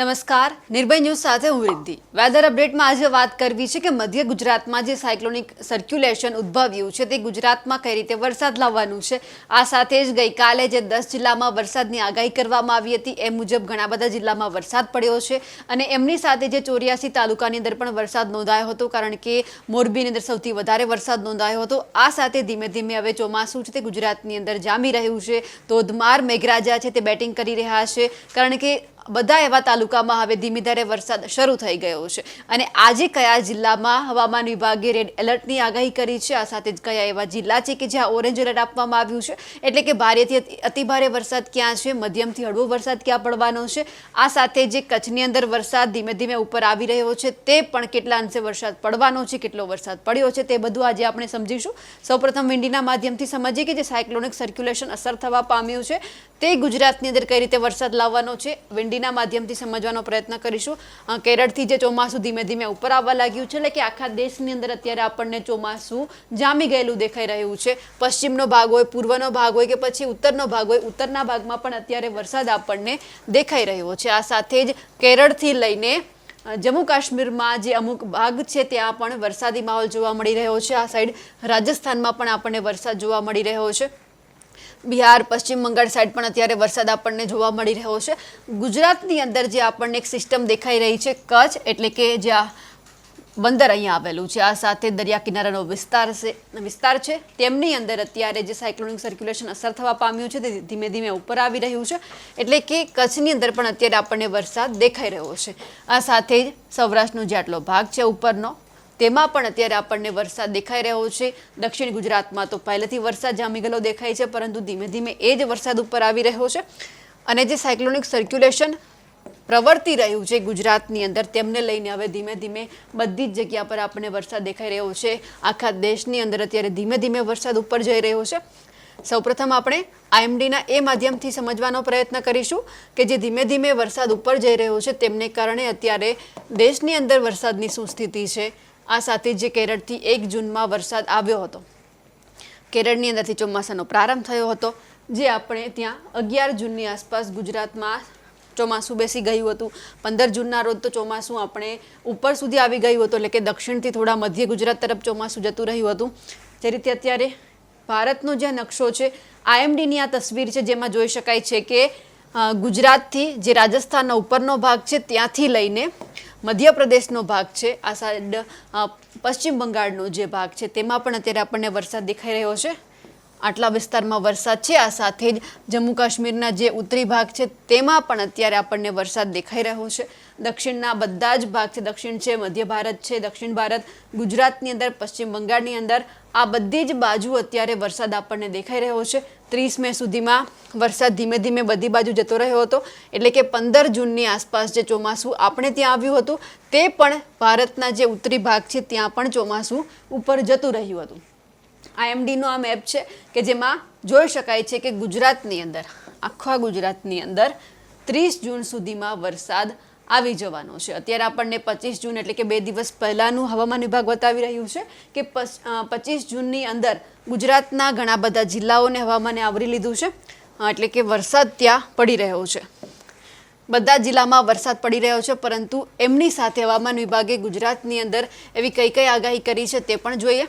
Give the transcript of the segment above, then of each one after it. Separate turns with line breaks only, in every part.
નમસ્કાર. નિર્ભય ન્યૂઝ સાથે હું રિદ્ધિ. વેધર અપડેટમાં આજે વાત કરવી છે કે મધ્ય ગુજરાતમાં જે સાયક્લોનિક સર્ક્યુલેશન ઉદ્ભવ્યું છે તે ગુજરાતમાં કઈ રીતે વરસાદ લાવવાનું છે? આ સાથે જ ગઈકાલે જે દસ જિલ્લામાં વરસાદની આગાહી કરવામાં આવી હતી, એ મુજબ ઘણા બધા જિલ્લામાં વરસાદ પડ્યો છે અને એમની સાથે જે ચોર્યાસી તાલુકાની અંદર પણ વરસાદ નોંધાયો હતો, કારણ કે મોરબીની અંદર સૌથી વધારે વરસાદ નોંધાયો હતો. આ સાથે ધીમે ધીમે હવે ચોમાસું છે તે ગુજરાતની અંદર જામી રહ્યું છે. ધોધમાર મેઘરાજા છે તે બેટિંગ કરી રહ્યા છે, કારણ કે બધા એવા તાલુકામાં હવે ધીમી ધારે વરસાદ શરૂ થઈ ગયો છે. અને આજે કયા જિલ્લામાં હવામાન વિભાગે રેડ એલર્ટની આગાહી કરી છે? આ સાથે જ કયા એવા જિલ્લા છે કે જ્યાં ઓરેન્જ એલર્ટ આપવામાં આવ્યું છે? એટલે કે ભારેથી અતિ- અતિભારે વરસાદ ક્યાં છે? મધ્યમથી હળવો વરસાદ ક્યાં પડવાનો છે? આ સાથે જે કચ્છની અંદર વરસાદ ધીમે ધીમે ઉપર આવી રહ્યો છે, તે પણ કેટલા અંશે વરસાદ પડવાનો છે, કેટલો વરસાદ પડ્યો છે, તે બધું આજે આપણે સમજીશું. સૌપ્રથમ વિંડીના માધ્યમથી સમજીએ કે જે સાયક્લોનિક સર્ક્યુલેશન અસર થવા પામ્યું છે, તે ગુજરાતની અંદર કઈ રીતે વરસાદ લાવવાનો છે? વિંડીના માધ્યમથી સમજવાનો પ્રયત્ન કરીશું. કેરળથી જે ચોમાસું ધીમે ધીમે ઉપર આવવા લાગ્યું છે, એટલે કે આખા દેશની અંદર અત્યારે આપણને ચોમાસું જામી ગયેલું દેખાઈ રહ્યું છે. પશ્ચિમનો ભાગ હોય, પૂર્વનો ભાગ હોય કે પછી ઉત્તરનો ભાગ હોય, ઉત્તરના ભાગમાં પણ અત્યારે વરસાદ આપણને દેખાઈ રહ્યો છે. આ સાથે જ કેરળથી લઈને જમ્મુ કાશ્મીરમાં જે અમુક ભાગ છે, ત્યાં પણ વરસાદી માહોલ જોવા મળી રહ્યો છે. આ સાઈડ રાજસ્થાનમાં પણ આપણને વરસાદ જોવા મળી રહ્યો છે. બિહાર, પશ્ચિમ બંગાળ સાઈડ પણ અત્યારે વરસાદ આપણને જોવા મળી રહ્યો છે. ગુજરાતની અંદર જે આપણને એક સિસ્ટમ દેખાઈ રહી છે, કચ્છ, એટલે કે જ્યાં બંદર અહીંયા આવેલું છે. આ સાથે દરિયા કિનારાનો વિસ્તાર છે વિસ્તાર છે. તેમની અંદર અત્યારે જે સાયક્લોનિક સર્ક્યુલેશન અસર થવા પામ્યું છે, તે ધીમે ધીમે ઉપર આવી રહ્યું છે. એટલે કે કચ્છની અંદર પણ અત્યારે આપણને વરસાદ દેખાઈ રહ્યો છે. આ સાથે જ સૌરાષ્ટ્રનો જે આટલો ભાગ છે, ઉપરનો તેમાં પણ અત્યારે આપણને વરસાદ દેખાઈ રહ્યો છે. દક્ષિણ ગુજરાતમાં તો પહેલેથી વરસાદ જામી ગયેલો દેખાય છે, પરંતુ ધીમે ધીમે એ જ વરસાદ ઉપર આવી રહ્યો છે. અને જે સાયક્લોનિક સર્ક્યુલેશન પ્રવર્તી રહ્યું છે ગુજરાતની અંદર, તેમને લઈને હવે ધીમે ધીમે બધી જ જગ્યા પર આપણને વરસાદ દેખાઈ રહ્યો છે. આખા દેશની અંદર અત્યારે ધીમે ધીમે વરસાદ ઉપર જઈ રહ્યો છે. સૌપ્રથમ આપણે આઈએમડીના એ માધ્યમથી સમજવાનો પ્રયત્ન કરીશું કે જે ધીમે ધીમે વરસાદ ઉપર જઈ રહ્યો છે, તેમને કારણે અત્યારે દેશની અંદર વરસાદની શું સ્થિતિ છે? આ સાથે જે કેરળથી એક જૂનમાં વરસાદ આવ્યો હતો. કેરળની અંદરથી ચોમાસાનો પ્રારંભ થયો હતો, જે આપણે ત્યાં અગિયાર જૂનની આસપાસ ગુજરાતમાં ચોમાસું બેસી ગયું હતું. પંદર જૂનના રોજ તો ચોમાસું આપણે ઉપર સુધી આવી ગયું હતું, એટલે કે દક્ષિણથી થોડા મધ્ય ગુજરાત તરફ ચોમાસું જતું રહ્યું હતું. જે રીતે અત્યારે ભારતનો જે નકશો છે, આઈએમડીની આ તસવીર છે, જેમાં જોઈ શકાય છે કે ગુજરાતથી જે રાજસ્થાનનો ઉપરનો ભાગ છે, ત્યાંથી લઈને મધ્યપ્રદેશનો ભાગ છે, આ સાઈડ પશ્ચિમ બંગાળનો જે ભાગ છે, તેમાં પણ અત્યારે આપણને વરસાદ દેખાઈ રહ્યો છે? આટલા વિસ્તારમાં વરસાદ છે. આ સાથે જ જમ્મુ કાશ્મીરના જે ઉત્તરી ભાગ છે, તેમાં પણ અત્યારે આપણને વરસાદ દેખાઈ રહ્યો છે. દક્ષિણના બધા જ ભાગ છે, દક્ષિણ છે, મધ્ય ભારત છે, દક્ષિણ ભારત, ગુજરાતની અંદર, પશ્ચિમ બંગાળની અંદર, આ બધી જ બાજુ અત્યારે વરસાદ આપણને દેખાઈ રહ્યો છે. ત્રીસ મે સુધીમાં વરસાદ ધીમે ધીમે બધી બાજુ જતો રહ્યો હતો. એટલે કે પંદર જૂનની આસપાસ જે ચોમાસું આપણે ત્યાં આવ્યું હતું, તે પણ ભારતના જે ઉત્તરી ભાગ છે, ત્યાં પણ ચોમાસું ઉપર જતું રહ્યું હતું. આઈએમડીનો આ મેપ છે કે જેમાં જોઈ શકાય છે કે ગુજરાતની અંદર, આખા ગુજરાતની અંદર ત્રીસ જૂન સુધીમાં વરસાદ આવી જવાનો છે. અત્યારે આપણને પચીસ જૂન એટલે કે બે દિવસ પહેલાંનું હવામાન વિભાગ બતાવી રહ્યું છે કે પચીસ જૂનની અંદર ગુજરાતના ઘણા બધા જિલ્લાઓને હવામાને આવરી લીધું છે એટલે કે વરસાદ ત્યાં પડી રહ્યો છે. બધા જિલ્લામાં વરસાદ પડી રહ્યો છે, પરંતુ એમની સાથે હવામાન વિભાગે ગુજરાતની અંદર એવી કઈ કઈ આગાહી કરી છે તે પણ જોઈએ.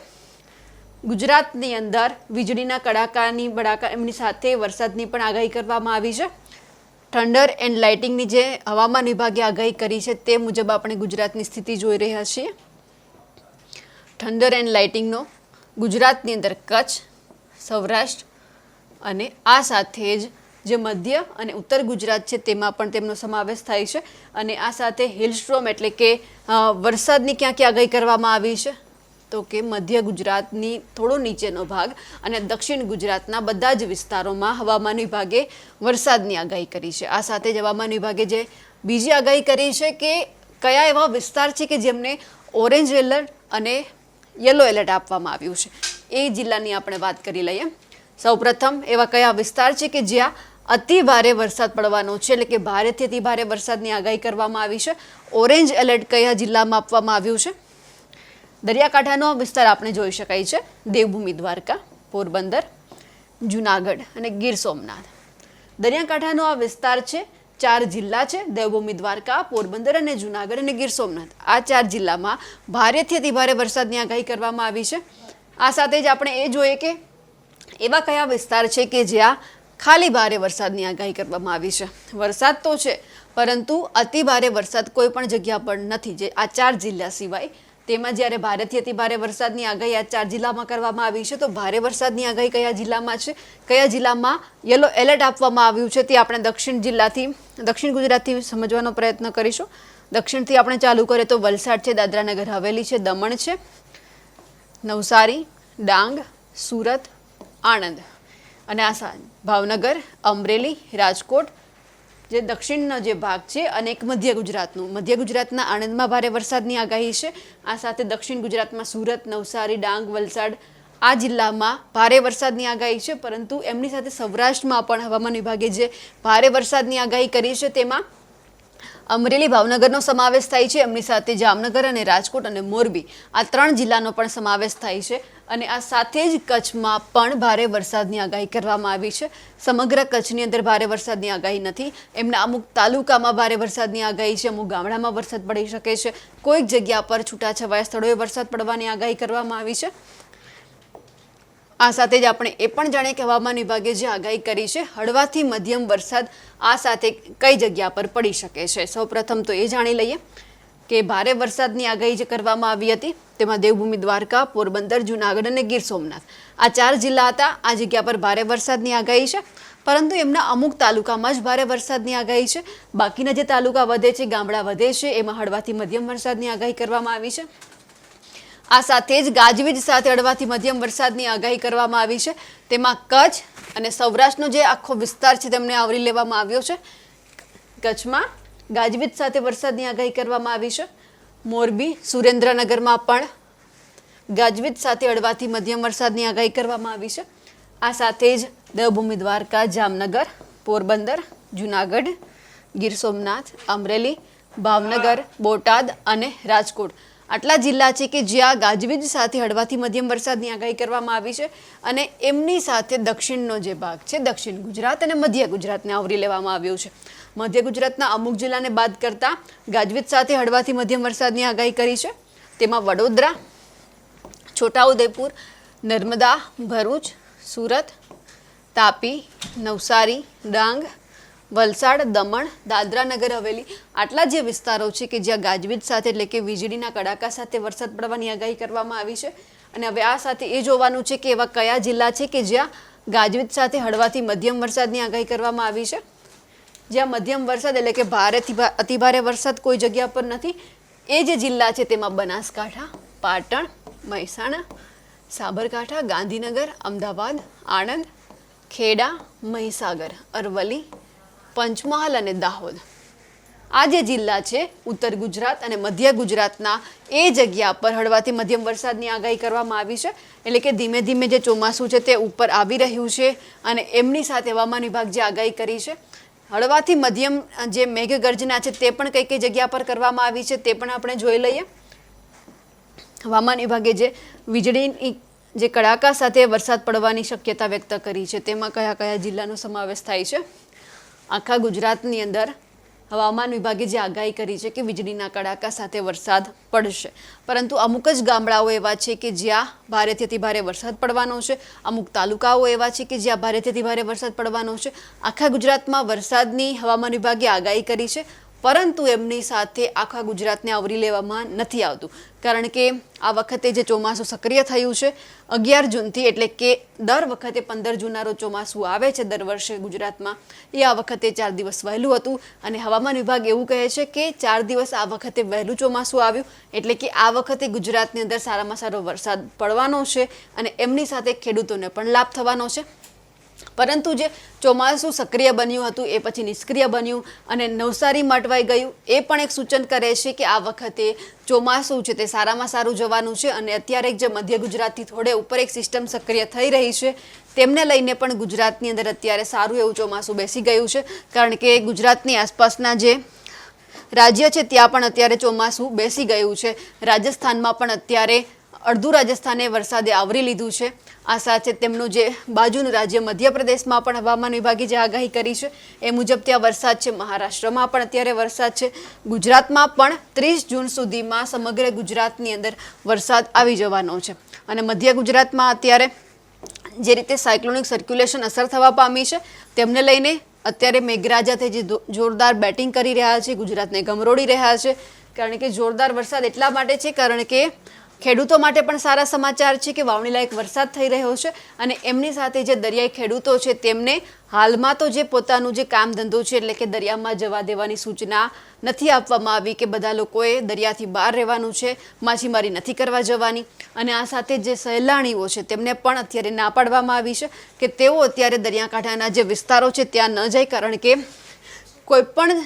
ગુજરાતની અંદર વીજળીના કડાકાની, બડાકા એમની સાથે વરસાદની પણ આગાહી કરવામાં આવી છે. થંડર એન્ડ લાઇટિંગની જે હવામાન વિભાગે આગાહી કરી છે તે મુજબ આપણે ગુજરાતની સ્થિતિ જોઈ રહ્યા છીએ. થંડર એન્ડ લાઇટિંગનો ગુજરાતની અંદર કચ્છ, સૌરાષ્ટ્ર અને આ સાથે જ જે મધ્ય અને ઉત્તર ગુજરાત છે તેમાં પણ તેમનો સમાવેશ થાય છે. અને આ સાથે હિલસ્ટ્રોમ એટલે કે વરસાદની ક્યાં ક્યાં આગાહી કરવામાં આવી છે? તો કે મધ્ય ગુજરાતની થોડો નીચેનો ભાગ અને દક્ષિણ ગુજરાતના બધા જ વિસ્તારોમાં હવામાન વિભાગે વરસાદની આગાહી કરી છે. આ સાથે જ હવામાન વિભાગે જે બીજી આગાહી કરી છે કે કયા એવા વિસ્તાર છે કે જેમને ઓરેન્જ એલર્ટ અને યલો એલર્ટ આપવામાં આવ્યું છે. એ જિલ્લાની આપણે વાત કરી લઈએ. સૌપ્રથમ એવા કયા વિસ્તાર છે કે જ્યાં અતિ ભારે વરસાદ પડવાનો છે એટલે કે ભારેથી અતિ ભારે વરસાદની આગાહી કરવામાં આવી છે. ઓરેન્જ એલર્ટ કયા જિલ્લામાં આપવામાં આવ્યું છે? દરિયાકાંઠાનો વિસ્તાર આપણે જોઈ શકાય છે. દેવભૂમિ દ્વારકા, પોરબંદર, જુનાગઢ અને ગીર સોમનાથ. દરિયાકાંઠાનો આ વિસ્તાર છે, ચાર જિલ્લા છે, દેવભૂમિ દ્વારકા, પોરબંદર અને જુનાગઢ અને ગીર સોમનાથ. આ ચાર જિલ્લામાં ભારેથી અતિભારે વરસાદની આગાહી કરવામાં આવી છે. આ સાથે જ આપણે એ જોઈએ કે એવા કયા વિસ્તાર છે કે જ્યાં ખાલી ભારે વરસાદની આગાહી કરવામાં આવી છે. વરસાદ તો છે, પરંતુ અતિ ભારે વરસાદ કોઈ પણ જગ્યા પર નથી. જે આ ચાર જિલ્લા સિવાય તેમાં જ્યારે ભારેથી અતિ ભારે વરસાદની આગાહી આ ચાર જિલ્લામાં કરવામાં આવી છે, તો ભારે વરસાદની આગાહી કયા જિલ્લામાં છે? કયા જિલ્લામાં યલો એલર્ટ આપવામાં આવ્યું છે તે આપણે દક્ષિણ જિલ્લાથી, દક્ષિણ ગુજરાતથી સમજવાનો પ્રયત્ન કરીશું. દક્ષિણથી આપણે ચાલુ કરીએ તો વલસાડ છે, દાદરાનગર, હવેલી છે, દમણ છે, નવસારી, ડાંગ, સુરત, આણંદ. અને આ ભાવનગર, અમરેલી, રાજકોટ જે દક્ષિણનો જે ભાગ છે અને એક મધ્ય ગુજરાતનું. મધ્ય ગુજરાતના આણંદમાં ભારે વરસાદની આગાહી છે. આ સાથે દક્ષિણ ગુજરાતમાં સુરત, નવસારી, ડાંગ, વલસાડ આ જિલ્લામાં ભારે વરસાદની આગાહી છે. પરંતુ એમની સાથે સૌરાષ્ટ્રમાં પણ હવામાન વિભાગે જે ભારે વરસાદની આગાહી કરી છે તેમાં અમરેલી ભાવનગરનો સમાવેશ થાય છે. એમની સાથે જામનગર અને રાજકોટ અને મોરબી આ ત્રણ જિલ્લાનો પણ સમાવેશ થાય છે અને આ સાથે જ કચ્છમાં પણ ભારે વરસાદની આગાહી કરવામાં આવી છે. સમગ્ર કચ્છની અંદર ભારે વરસાદની આગાહી નથી. એમના અમુક તાલુકામાં ભારે વરસાદની આગાહી છે, અમુક ગામડામાં વરસાદ પડી શકે છે. કોઈક જગ્યા પર છૂટાછવાયા સ્થળોએ વરસાદ પડવાની આગાહી કરવામાં આવી છે. આ સાથે જ આપણે એ પણ જાણીએ કે હવામાન વિભાગે જે આગાહી કરી છે, હળવાથી મધ્યમ વરસાદ આ સાથે કઈ જગ્યા પર પડી શકે છે? સૌપ્રથમ તો એ જાણી લઈએ કે ભારે વરસાદની આગાહી જે કરવામાં આવી હતી, તેમાં દેવભૂમિ દ્વારકા, પોરબંદર, જુનાગઢ અને ગીર સોમનાથ. આ ચાર જિલ્લા હતા, આ જગ્યા પર ભારે વરસાદની આગાહી છે, પરંતુ એમના અમુક તાલુકામાં જ ભારે વરસાદની આગાહી છે. બાકીના જે તાલુકા વધે છે, ગામડા વધે છે, એમાં હળવાથી મધ્યમ વરસાદની આગાહી કરવામાં આવી છે. આ સાથે જ ગાજવીજ સાથે અડવાથી મધ્યમ વરસાદની આગાહી કરવામાં આવી છે. તેમાં કચ્છ અને સૌરાષ્ટ્રનો જે આખો વિસ્તાર છે તેમને આવરી લેવામાં આવ્યો છે. કચ્છમાં ગાજવીજ સાથે વરસાદની આગાહી કરવામાં આવી છે. મોરબી, સુરેન્દ્રનગરમાં પણ ગાજવીજ સાથે અડવાથી મધ્યમ વરસાદની આગાહી કરવામાં આવી છે. આ સાથે જ દેવભૂમિ દ્વારકા, જામનગર, પોરબંદર, જુનાગઢ, ગીર સોમનાથ, અમરેલી, ભાવનગર, બોટાદ અને રાજકોટ. આટલા જિલ્લા છે કે જ્યાં ગાજવીજ સાથે હળવાથી મધ્યમ વરસાદની આગાહી કરવામાં આવી છે અને એમની સાથે દક્ષિણનો જે ભાગ છે, દક્ષિણ ગુજરાત અને મધ્ય ગુજરાતને આવરી લેવામાં આવ્યું છે. મધ્ય ગુજરાતના અમુક જિલ્લાને બાદ કરતાં ગાજવીજ સાથે હળવાથી મધ્યમ વરસાદની આગાહી કરી છે. તેમાં વડોદરા, છોટાઉદેપુર, નર્મદા, ભરૂચ, સુરત, તાપી, નવસારી, ડાંગ વલસાડ, દમણ, દાદરા નગર હવેલી, આટલા જે વિસ્તારો છે કે જ્યાં ગાજવીજ સાથે એટલે કે વીજળીના કડાકા સાથે વરસાદ પડવાની આગાહી કરવામાં આવી છે. અને હવે આ સાથે એ જોવાનું છે કે એવા કયા જિલ્લા છે કે જ્યાં ગાજવીજ સાથે હળવાથી મધ્યમ વરસાદની આગાહી કરવામાં આવી છે? જ્યાં મધ્યમ વરસાદ એટલે કે ભારેથી અતિભારે વરસાદ કોઈ જગ્યા પર નથી. એ જે જિલ્લા છે તેમાં બનાસકાંઠા, પાટણ, મહેસાણા, સાબરકાંઠા, ગાંધીનગર, અમદાવાદ, આણંદ, ખેડા, મહીસાગર, અરવલ્લી પંચમહાલ અને દાહોદ. આ જે જિલ્લા છે, ઉત્તર ગુજરાત અને મધ્ય ગુજરાતના એ જગ્યા પર હળવાથી મધ્યમ વરસાદની આગાહી કરવામાં આવી છે. એટલે કે ધીમે ધીમે જે ચોમાસું છે તે ઉપર આવી રહ્યું છે અને એમની સાથે હવામાન વિભાગ જે આગાહી કરી છે, હળવાથી મધ્યમ જે મેઘગર્જના છે તે પણ કઈ કઈ જગ્યા પર કરવામાં આવી છે તે પણ આપણે જોઈ લઈએ. હવામાન વિભાગે જે વીજળીની જે કડાકા સાથે વરસાદ પડવાની શક્યતા વ્યક્ત કરી છે, તેમાં કયા કયા જિલ્લાનો સમાવેશ થાય છે? આખા ગુજરાતની અંદર હવામાન વિભાગે જે આગાહી કરી છે કે વીજળીના કડાકા સાથે વરસાદ પડશે. પરંતુ અમુક જ ગામડાઓ એવા છે કે જ્યાં ભારેથી અતિ ભારે વરસાદ પડવાનો છે. અમુક તાલુકાઓ એવા છે કે જ્યાં ભારેથી અતિ ભારે વરસાદ પડવાનો છે. આખા ગુજરાતમાં વરસાદની હવામાન વિભાગે આગાહી કરી છે. પરંતુ એમની સાથે આખા ગુજરાતને આવરી લેવામાં નથી આવતું. કારણ કે આ વખતે જે ચોમાસું સક્રિય થયું છે, અગિયાર જૂનથી એટલે કે દર વખતે પંદર જૂનના રોજ ચોમાસું આવે છે દર વર્ષે ગુજરાતમાં, એ આ વખતે ચાર દિવસ વહેલું હતું. અને હવામાન વિભાગ એવું કહે છે કે ચાર દિવસ આ વખતે વહેલું ચોમાસું આવ્યું, એટલે કે આ વખતે ગુજરાતની અંદર સારામાં સારો વરસાદ પડવાનો છે અને એમની સાથે ખેડૂતોને પણ લાભ થવાનો છે. પરંતુ જે ચોમાસું સક્રિય બન્યું હતું, એ પછી નિષ્ક્રિય બન્યું અને નવસારી મટવાઈ ગયું, એ પણ એક સૂચન કરે છે કે આ વખતે ચોમાસું છે તે સારામાં સારું જવાનું છે અને અત્યારે જે મધ્ય ગુજરાતથી થોડે ઉપર એક સિસ્ટમ સક્રિય થઈ રહી છે, તેમને લઈને પણ ગુજરાતની અંદર અત્યારે સારું એવું ચોમાસું બેસી ગયું છે, કારણ કે ગુજરાતની આસપાસના જે રાજ્ય છે, ત્યાં પણ અત્યારે ચોમાસું બેસી ગયું છે. રાજસ્થાનમાં પણ અત્યારે અડધું રાજસ્થાને વરસાદે આવરી લીધું છે. આ સાથે તેમનું જે બાજુનું રાજ્ય મધ્યપ્રદેશમાં પણ હવામાન વિભાગે જે આગાહી કરી છે, એ મુજબ ત્યાં વરસાદ છે. મહારાષ્ટ્રમાં પણ અત્યારે વરસાદ છે. ગુજરાતમાં પણ ત્રીસ જૂન સુધીમાં સમગ્ર ગુજરાતની અંદર વરસાદ આવી જવાનો છે. અને મધ્ય ગુજરાતમાં અત્યારે જે રીતે સાયક્લોનિક સર્ક્યુલેશન અસર થવા પામી છે, તેમને લઈને અત્યારે મેઘરાજાથી જે જોરદાર બેટિંગ કરી રહ્યા છે. ગુજરાતને ગમરોડી રહ્યા છે. કારણ કે જોરદાર વરસાદ એટલા માટે છે, કારણ કે ખેડૂતો માટે પણ સારા સમાચાર છે કે વાવણી લાયક વરસાદ થઈ રહ્યો છે અને એમની સાથે જે દરિયાઈ ખેડૂતો છે તેમને હાલમાં તો જે પોતાનું જે કામ ધંધો છે એટલે કે દરિયામાં જવા દેવાની સૂચના નથી આપવામાં આવી કે બધા લોકોએ દરિયાથી બહાર રહેવાનું છે, માછીમારી નથી કરવા જવાની અને આ સાથે જે સહેલાણીઓ છે તેમને પણ અત્યારે ના પાડવામાં આવી છે કે તેઓ અત્યારે દરિયાકાંઠાના જે વિસ્તારો છે ત્યાં ન જાય કારણ કે કોઈપણ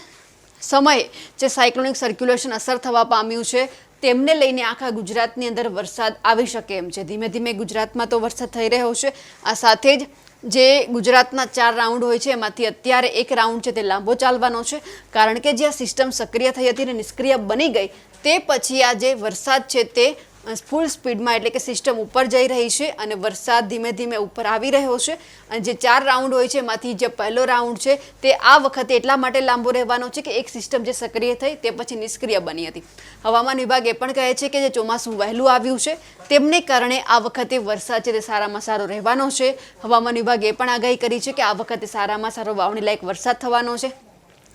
સમયે જે સાયક્લોનિક સર્ક્યુલેશન અસર થવા પામ્યું છે તેમને લઈને આખા ગુજરાતની અંદર વરસાદ આવી શકે એમ છે. ધીમે ધીમે ગુજરાતમાં તો વરસાદ થઈ રહ્યો છે. આ સાથે જ જે ગુજરાતના ચાર રાઉન્ડ હોય છે, એમાંથી અત્યારે એક રાઉન્ડ છે તે લાંબો ચાલવાનો છે. કારણ કે જે સિસ્ટમ સક્રિય થઈ હતી અને નિષ્ક્રિય બની ગઈ, તે પછી આ જે વરસાદ છે તે ફૂલ સ્પીડમાં એટલે કે સિસ્ટમ ઉપર જઈ રહી છે અને વરસાદ ધીમે ધીમે ઉપર આવી રહ્યો છે. અને જે ચાર રાઉન્ડ હોય છે, એમાંથી જે પહેલો રાઉન્ડ છે, તે આ વખતે એટલા માટે લાંબો રહેવાનો છે કે એક સિસ્ટમ જે સક્રિય થઈ તે પછી નિષ્ક્રિય બની હતી. હવામાન વિભાગ એ પણ કહે છે કે જે ચોમાસું વહેલું આવ્યું છે, તેમને કારણે આ વખતે વરસાદ છે તે સારામાં સારો રહેવાનો છે. હવામાન વિભાગે એ પણ આગાહી કરી છે કે આ વખતે સારામાં સારો વાવણી લાયક વરસાદ થવાનો છે.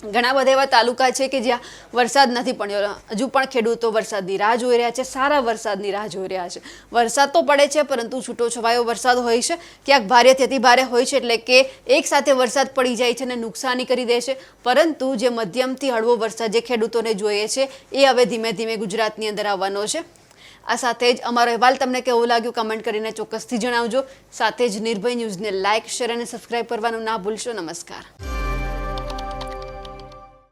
ઘણા બધા એવા તાલુકા છે કે જ્યાં વરસાદ નથી પડ્યો. હજુ પણ ખેડૂતો વરસાદની રાહ જોઈ રહ્યા છે, સારા વરસાદની રાહ જોઈ રહ્યા છે. વરસાદ તો પડે છે, પરંતુ છૂટો છવાયો વરસાદ હોય છે. ક્યાંક ભારેથી અતિ ભારે હોય છે, એટલે કે એક સાથે વરસાદ પડી જાય છે અને નુકસાની કરી દે છે. પરંતુ જે મધ્યમથી હળવો વરસાદ જે ખેડૂતોને જોઈએ છે, એ હવે ધીમે ધીમે ગુજરાતની અંદર આવવાનો છે. આ સાથે જ અમારો અહેવાલ તમને કેવો લાગ્યો કમેન્ટ કરીને ચોક્કસથી જણાવજો. સાથે જ નિર્ભય ન્યૂઝને લાઇક શેર અને સબસ્ક્રાઇબ કરવાનું ના ભૂલશો. નમસ્કાર.